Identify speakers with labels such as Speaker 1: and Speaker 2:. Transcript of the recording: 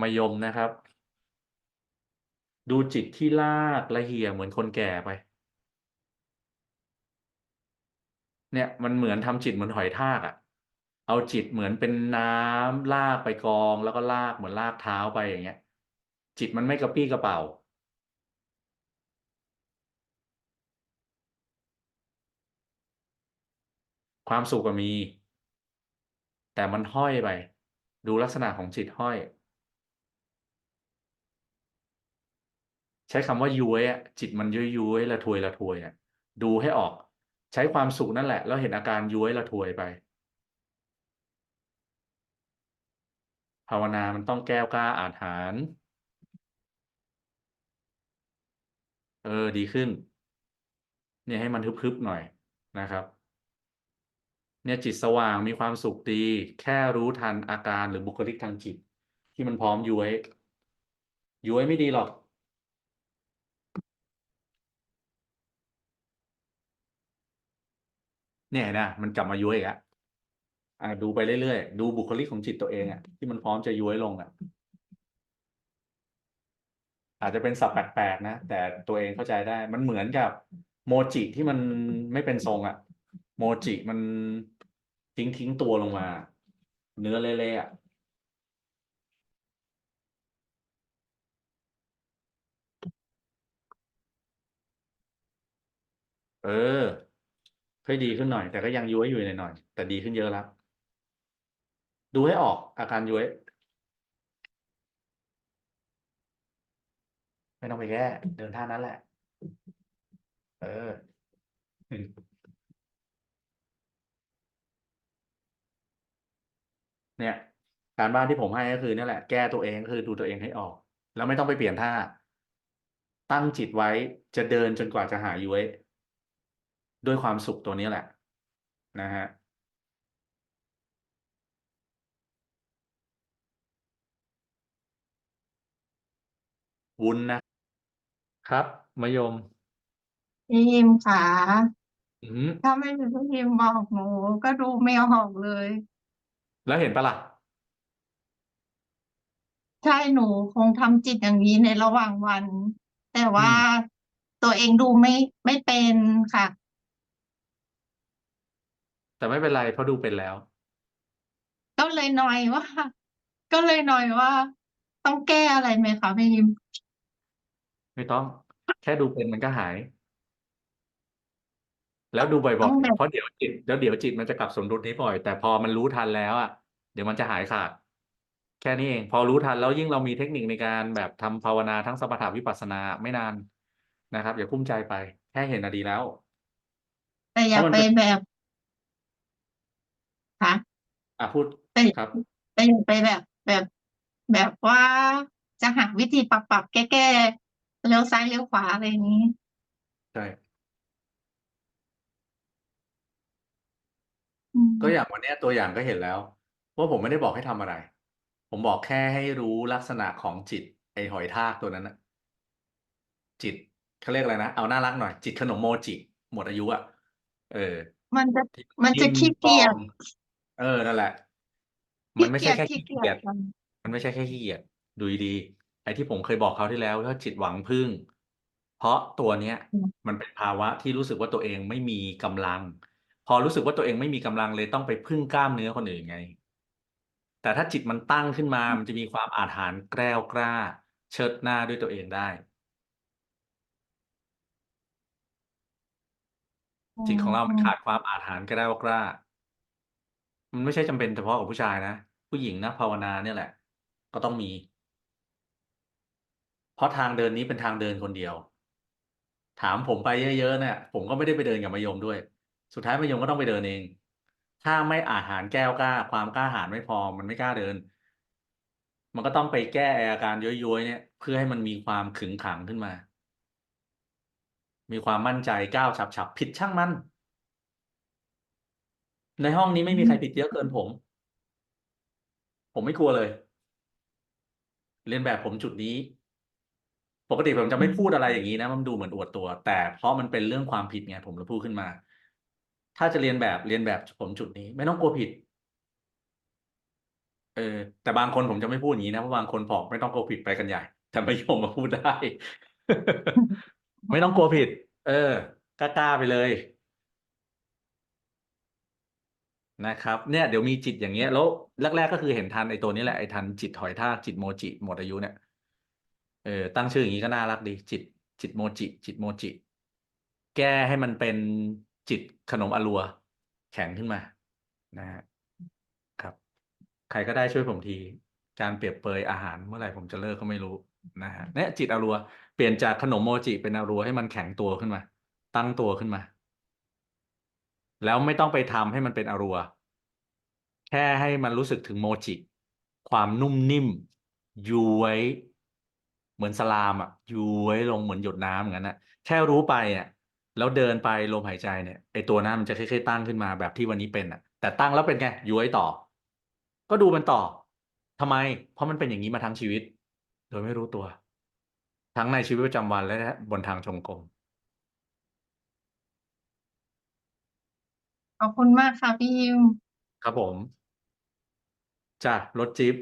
Speaker 1: มายมนะครับ ดูจิตที่ลากละเหี่ยเหมือนคนแก่ไป เนี่ยมันเหมือนทำจิตเหมือนหอยทากอะเอาจิตเหมือนเป็นน้ำลากไปกองแล้วก็ลากเหมือนลากเท้าไปอย่างเงี้ย จิตมันไม่กระปี้กระเป๋าความสุขก็มี แต่มันห้อยไป ดูลักษณะของจิตห้อย ใช้คำว่าย้วยอะจิตมันย้วยย้วยละทวยละทวยอะดูให้ออก ใช้ความสุขนั่นแหละ แล้วเห็นอาการย้วยละทวยไป ภาวนามันต้องแก้วกล้าอาถรรเออดีขึ้น เนี่ยให้มันฮึบๆหน่อยนะครับ เนี่ยจิตสว่างมีความสุขดี แค่รู้ทันอาการหรือบุคลิกทางจิต ที่มันพร้อมย้วยย้วยไม่ดีหรอก เนี่ยนะมันกลับมาย้วยอีกอะอะดูไปเรื่อยๆ ดูบุคลิกของจิตตัวเองอะที่มันพร้อมจะย้วยลงอะอาจจะเป็นศัพท์แปลกๆนะ แต่ตัวเองเข้าใจได้ มันเหมือนกับโมจิที่มันไม่เป็นทรงอะโมจิมันทิ้งทิ้งตัวลงมา เนื้อเละๆอะเออ ค่อยดีขึ้นหน่อย แต่ก็ยังย้วยอยู่หน่อยๆแต่ดีขึ้นเยอะแล้ว ดูให้ออกอาการย้วย ไม่ต้องไปแก้เดินท่านั้นแหละ เออเนี่ยการบ้านที่ผมให้ก็คือเนี่ยแหละ แก้ตัวเองคือดูตัวเองให้ออก แล้วไม่ต้องไปเปลี่ยนท่า ตั้งจิตไว้จะเดินจนกว่าจะหายย้วย ด้วยความสุขตัวนี้แหละ นะฮะวุ้นนะครับมะยม
Speaker 2: พี่ยิมค่ะ
Speaker 1: อือหือ
Speaker 2: ถ้าไม่มีพี่ยิมบอกหนูก็ดูไม่ออกเลย
Speaker 1: แล้วเห็นปะล่ะ
Speaker 2: ใช่หนูคงทำจิตอย่างนี้ในระหว่างวัน แต่ว่าตัวเองดูไม่ไม่เป็นค่ะ
Speaker 1: แต่ไม่เป็นไรเพราะดูเป็นแล้ว
Speaker 2: ก็เลยหน่อยว่า ก็เลยหน่อยว่า ต้องแก้อะไรไหมคะพี่ยิม
Speaker 1: ไม่ต้อง แค่ดูเป็นมันก็หาย แล้วดูบ่อย
Speaker 2: ต้องแบบ
Speaker 1: ๆเพราะเดี๋ยวจิตเดี๋ยวเดี๋ยวจิตมันจะกลับสมดุลนี้บ่อย แต่พอมันรู้ทันแล้วอะเดี๋ยวมันจะหายขาด แค่นี้เอง พอรู้ทันแล้วยิ่งเรามีเทคนิคในการแบบทำภาวนาทั้งสมถะวิปัสสนาไม่นานนะครับ อย่าพุ่มใจไป แค่เห็นอะดีแล้ว
Speaker 2: แต่อย่า
Speaker 1: เพราะมัน
Speaker 2: ไป
Speaker 1: เป็น
Speaker 2: แบบ ค่ะ
Speaker 1: อะพูด
Speaker 2: แต่
Speaker 1: ครับ
Speaker 2: แต่อย่าไปแบบแบบแบบว่าจะหาวิธีปรับปรับแก้แก้เลี้ยวซ้ายเลี้ยวขวาอะไรอย่างนี้
Speaker 1: ใช่
Speaker 2: อืม
Speaker 1: ก็อย่างวันเนี้ยตัวอย่างก็เห็นแล้ว ว่าผมไม่ได้บอกให้ทำอะไร ผมบอกแค่ให้รู้ลักษณะของจิต ไอหอยทากตัวนั้นนะจิตเขาเรียกอะไรนะ เอาน่ารักหน่อย จิตขนมโมจิ หมดอายุอะเออ
Speaker 2: มันจะ
Speaker 1: ที่
Speaker 2: มันจะ
Speaker 1: ยิ้
Speaker 2: ขี้เกียจ
Speaker 1: ปลอม เออนั่นแหละ มั
Speaker 2: ขี้
Speaker 1: นไม่
Speaker 2: เกี
Speaker 1: ใช่
Speaker 2: ยจ
Speaker 1: แค่
Speaker 2: ขี้
Speaker 1: ขี้
Speaker 2: เกีย
Speaker 1: เกีย
Speaker 2: จ
Speaker 1: จ
Speaker 2: กัน
Speaker 1: มันไม่ใช่แค่ขี้เกียจดูดีๆไอ้ที่ผมเคยบอกเขาวที่แล้วว่าจิตหวังพึ่ง เพราะตัวเนี้ย
Speaker 2: อืม
Speaker 1: มันเป็นภาวะที่รู้สึกว่าตัวเองไม่มีกำลัง พอรู้สึกว่าตัวเองไม่มีกำลังเลยต้องไปพึ่งกล้ามเนื้อคนอื่นไง แต่ถ้าจิตมันตั้งขึ้นมา มันจะมีความอาถรรพ์แกล้วกล้า เชิดหน้าด้วยตัวเองได้จิตของเรามันขาดความอาถรรพ์แกล้วกล้า มันไม่ใช่จำเป็นเฉพาะกับผู้ชายนะ ผู้หญิงนะภาวนาเนี่ยแหละ ก็ต้องมี เพราะทางเดินนี้เป็นทางเดินคนเดียว ถามผมไปเยอะๆเนี่ยผมก็ไม่ได้ไปเดินกับมะยมด้วย สุดท้ายมะยมก็ต้องไปเดินเอง ถ้าไม่อาหารแก้วกล้า ความกล้าหาญไม่พอมันไม่กล้าเดิน มันก็ต้องไปแก้อาการย้วยๆเนี่ย เพื่อให้มันมีความขึงขังขึ้นมา มีความมั่นใจก้าวฉับๆผิดช่างมัน ในห้องนี้ไม่มีใครผิดเยอะเกินผม ผมไม่กลัวเลย เรียนแบบผมจุดนี้ ปกติผมจะไม่พูดอะไรอย่างนี้นะ มันดูเหมือนอวดตัว แต่เพราะมันเป็นเรื่องความผิดไงผมเลยพูดขึ้นมา ถ้าจะเรียนแบบเรียนแบบผมจุดนี้ ไม่ต้องกลัวผิด เออ แต่บางคนผมจะไม่พูดอย่างนี้นะเพราะบางคนบอกไม่ต้องกลัวผิดไปกันใหญ่ แต่ไม่ยอมมาพูดได้ ไม่ต้องกลัวผิด เออกล้าๆไปเลย นะครับเนี่ยเดี๋ยวมีจิตอย่างเงี้ยแล้วแรกๆก็คือเห็นทันไอตัวนี้แหละไอทันจิตหอยทากจิตโมจิหมดอายุเนี่ยเออตั้งชื่ออย่างนี้ก็น่ารักดี จิต จิตโมจิ จิตโมจิ แก้ให้มันเป็นจิตขนมอรัว แข็งขึ้นมานะฮะครับ ใครก็ได้ช่วยผมที การเปรียบเปยอาหารเมื่อไหร่ผมจะเลิกก็ไม่รู้นะฮะเนี่ยจิตอรัว เปลี่ยนจากขนมโมจิเป็นอรัวให้มันแข็งตัวขึ้นมา ตั้งตัวขึ้นมา แล้วไม่ต้องไปทำให้มันเป็นอรัว แค่ให้มันรู้สึกถึงโมจิ ความนุ่มนิ่มย้วยเหมือนสลามอะย้วยลงเหมือนหยดน้ำอย่างนั้นนะแค่รู้ไปอะแล้วเดินไปลมหายใจเนี่ยไอตัวนั้นมันจะค่อยๆตั้งขึ้นมาแบบที่วันนี้เป็นอะ แต่ตั้งแล้วเป็นไงย้วยต่อ ก็ดูมันต่อทำไม เพราะมันเป็นอย่างนี้มาทั้งชีวิต โดยไม่รู้ตัว ทั้งในชีวิตประจำวันและบนทางจงกรม
Speaker 2: ขอบคุณมากค่ะพี่ยิม
Speaker 1: ครับผมจ้ะรถจี๊บ